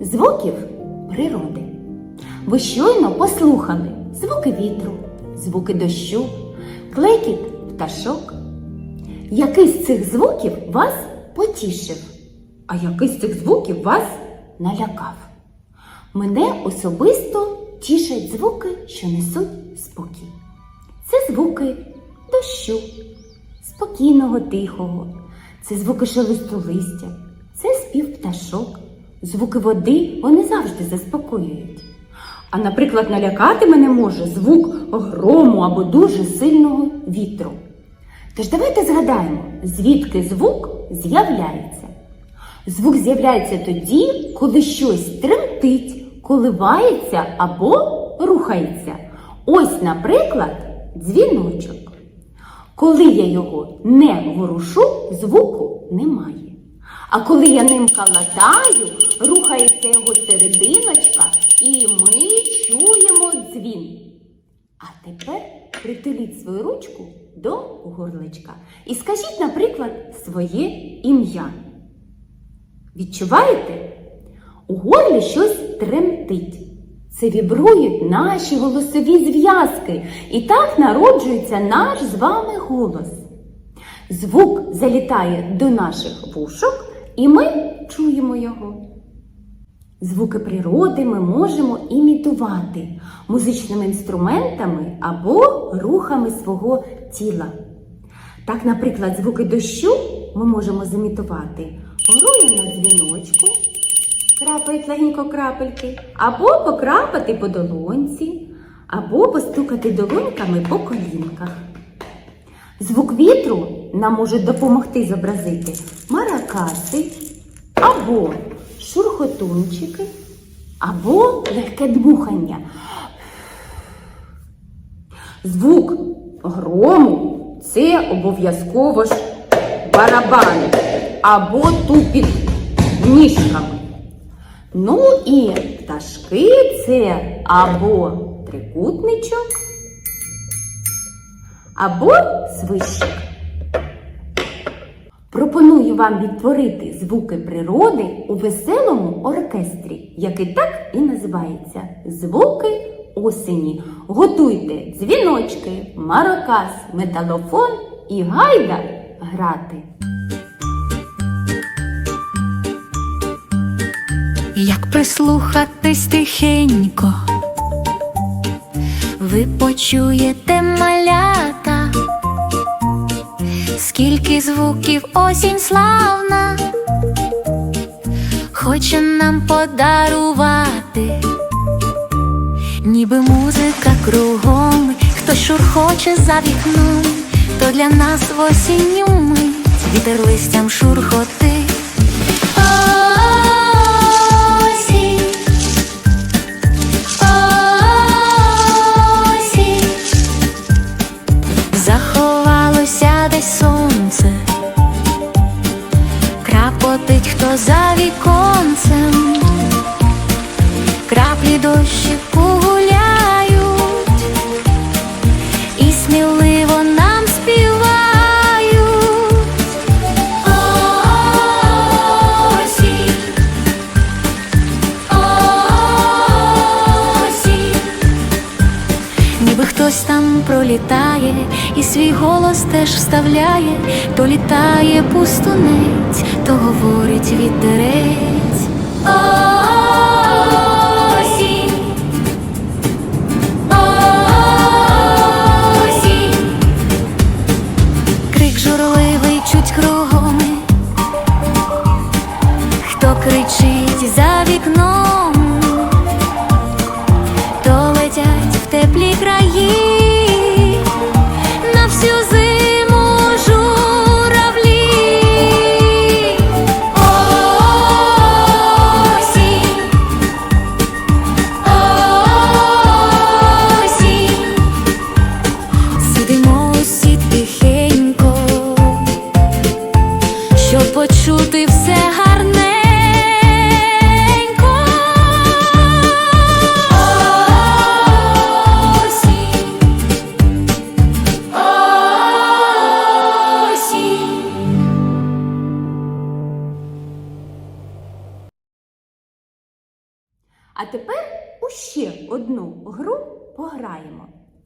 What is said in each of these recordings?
звуків, природи. Ви щойно послухали звуки вітру, звуки дощу, клекіт пташок. Який з цих звуків вас потішив, а який з цих звуків вас налякав? Мене особисто тішать звуки, що несуть спокій. Це звуки дощу, спокійного, тихого, це звуки шелесту листя, це спів пташок, звуки води вони завжди заспокоюють. А, наприклад, налякати мене може звук грому або дуже сильного вітру. Тож давайте згадаємо, звідки звук з'являється. Звук з'являється тоді, коли щось тремтить, коливається або рухається. Ось, наприклад, дзвіночок. Коли я його не ворушу, звуку немає. А коли я ним калатаю, рухається його серединочка, і ми чуємо дзвін. А тепер притуліть свою ручку до горличка і скажіть, наприклад, своє ім'я. Відчуваєте? У горлі щось тремтить. Це вібрують наші голосові зв'язки, і так народжується наш з вами голос. Звук залітає до наших вушок, і ми чуємо його. Звуки природи ми можемо імітувати музичними інструментами або рухами свого тіла. Так, наприклад, звуки дощу ми можемо зімітувати горою на дзвіночку, крапають легенько крапельки, або покрапати по долонці, або постукати долоньками по колінках. Звук вітру нам можуть допомогти зобразити маракаси, або шурхотунчики, або легке дмухання. Звук грому це обов'язково ж барабан або тупіт ніжками. Ну і пташки це або трикутничок, або свищик. Пропоную вам відтворити звуки природи у веселому оркестрі, який так і називається Звуки осені. Готуйте дзвіночки, маракас, металофон і гайда грати. Як прислухатись тихенько, ви почуєте малята, скільки звуків осінь славна, хоче нам подарувати, ніби музика кругом, хто шурхоче за вікном, то для нас в осінню мить. Вітер листям шурхотить. Хтось там пролітає і свій голос теж вставляє, то літає пустунець, то говорить вітерець. Хто кричить за вікном,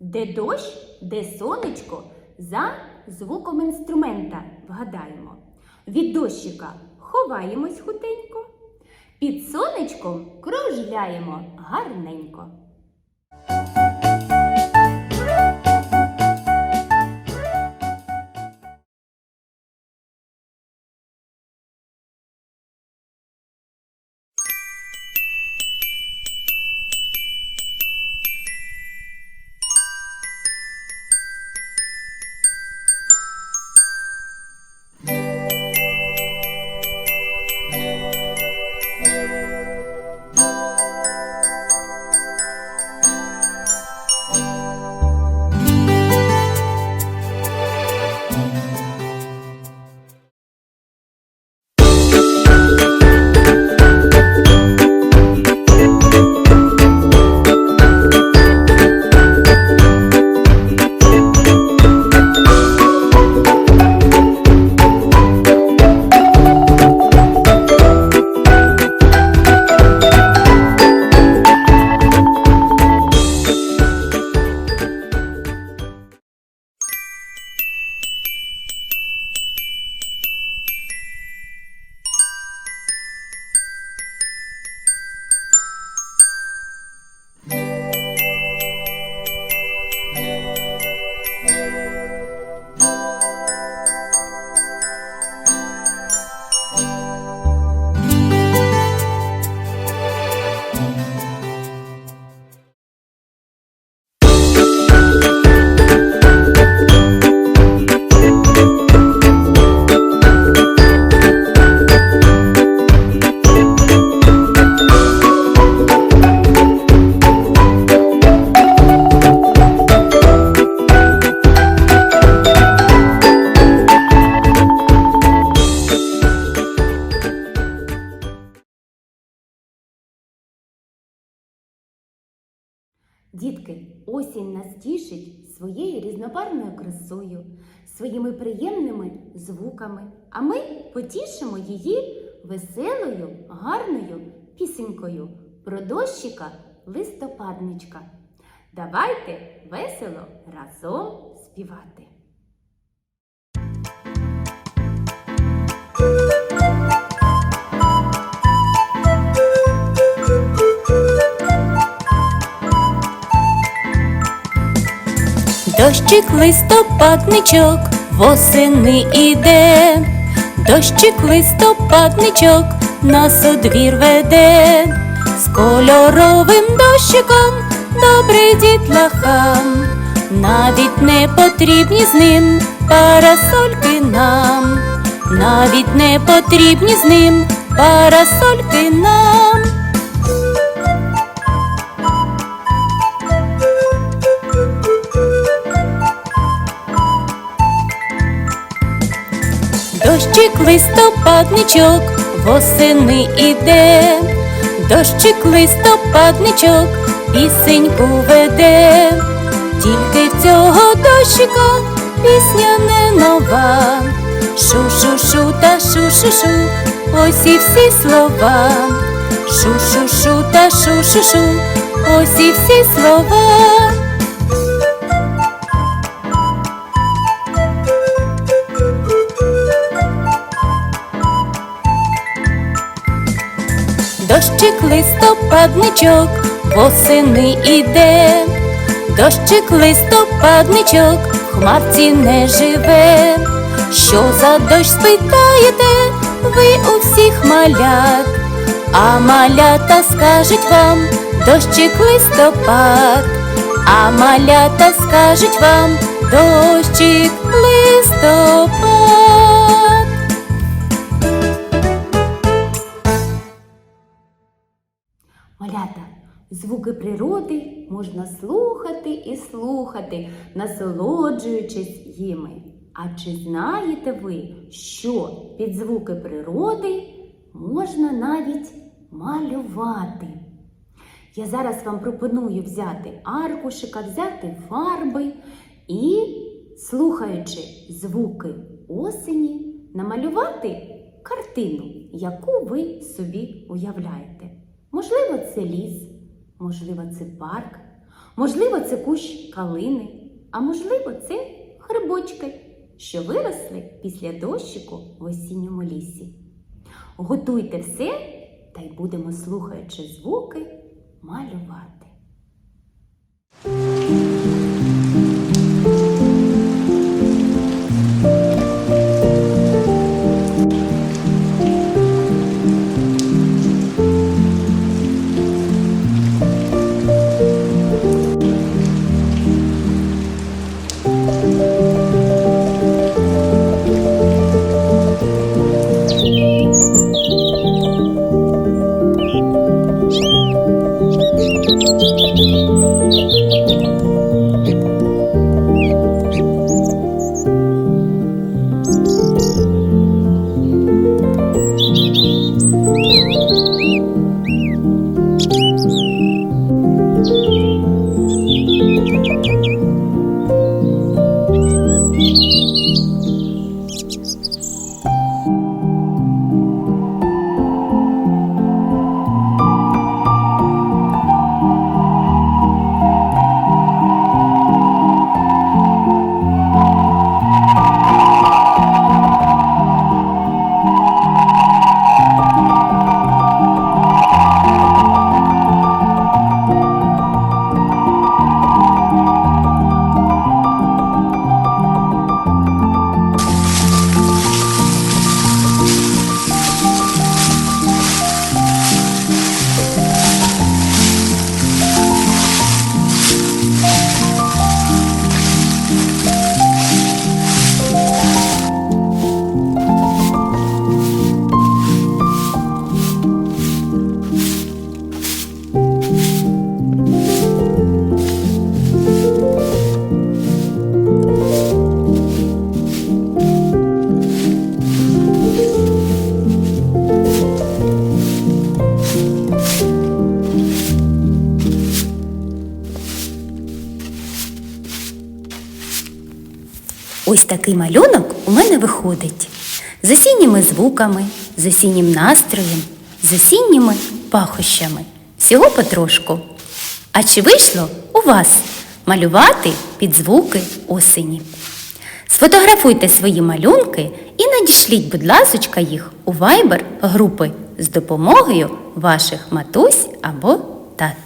Де дощ, де сонечко, за звуком інструмента вгадаємо. Від дощика ховаємось хутенько, під сонечком кружляємо гарненько. Дітки, осінь нас тішить своєю різнобарвною красою, своїми приємними звуками, а ми потішимо її веселою, гарною пісенькою про дощика листопадничка. Давайте весело разом співати. Дощик листопадничок восени іде, дощик листопадничок нас у двір веде, з кольоровим дощиком добрий дітлахам, навіть не потрібні з ним парасольки нам, навіть не потрібні з ним парасольки нам. Дощик листопадничок восени іде, дощик листопадничок пісеньку веде, тільки в цього дощика пісня не нова. Шу-шу-шу та шу-шу-шу, ось і всі слова. Шу-шу-шу та шу-шу-шу, ось і всі слова. Дощик листопадничок восени іде, дощик листопадничок хмарці не живе. Що за дощ спитаєте ви у всіх малят, а малята скажуть вам дощик листопад, а малята скажуть вам дощик листопад. Звуки природи можна слухати і слухати, насолоджуючись їми. А чи знаєте ви, що під звуки природи можна навіть малювати? Я зараз вам пропоную взяти аркушика, взяти фарби і, слухаючи звуки осені, намалювати картину, яку ви собі уявляєте. Можливо, це ліс, можливо, це парк, можливо, це кущ калини, а можливо, це грибочки, що виросли після дощику в осінньому лісі. Готуйте все та й будемо, слухаючи звуки, малювати. Música Ось такий малюнок у мене виходить з осінніми звуками, з осіннім настроєм, з осінніми пахощами. Всього потрошку. А чи вийшло у вас малювати під звуки осені? Сфотографуйте свої малюнки і надішліть, будь ласочка, їх у Viber групи з допомогою ваших матусь або тат.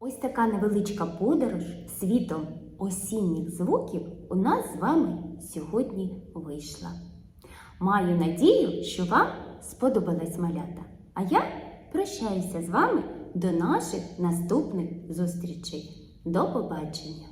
Ось така невеличка подорож світом осінніх звуків у нас з вами сьогодні вийшла. Маю надію, що вам сподобалась малята. А я прощаюся з вами до наших наступних зустрічей. До побачення!